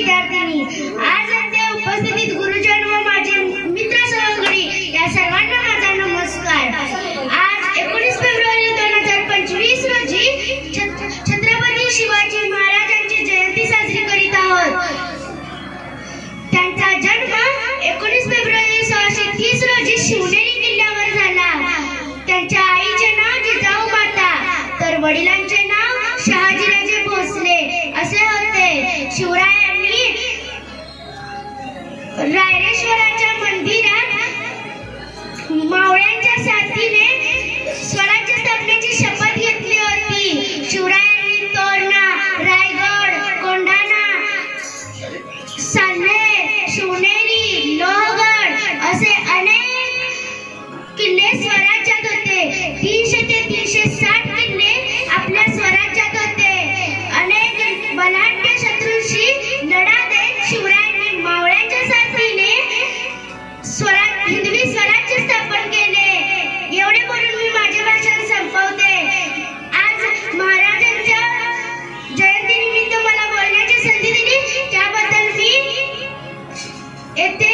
विद्यार्थ्यांनी आज गुरुजन व माझे मित्र सहकारी या सर्वांना माझा नमस्कार. आज एकोणीस फेब्रुवारी दोन हजार पंचवीस रोजी छत्रपती शिवाजी महाराजांची जयंती साजरी करीत आहोत. त्यांचा जन्म एकोणीस फेब्रुवारी सोळाशे तीस रोजी शिवनेरी किल्ल्यावर झाला. त्यांच्या आईचे नाव जिजाऊ माता तर वडिलांचे नाव शहाजी रायरेश्वराच्या Este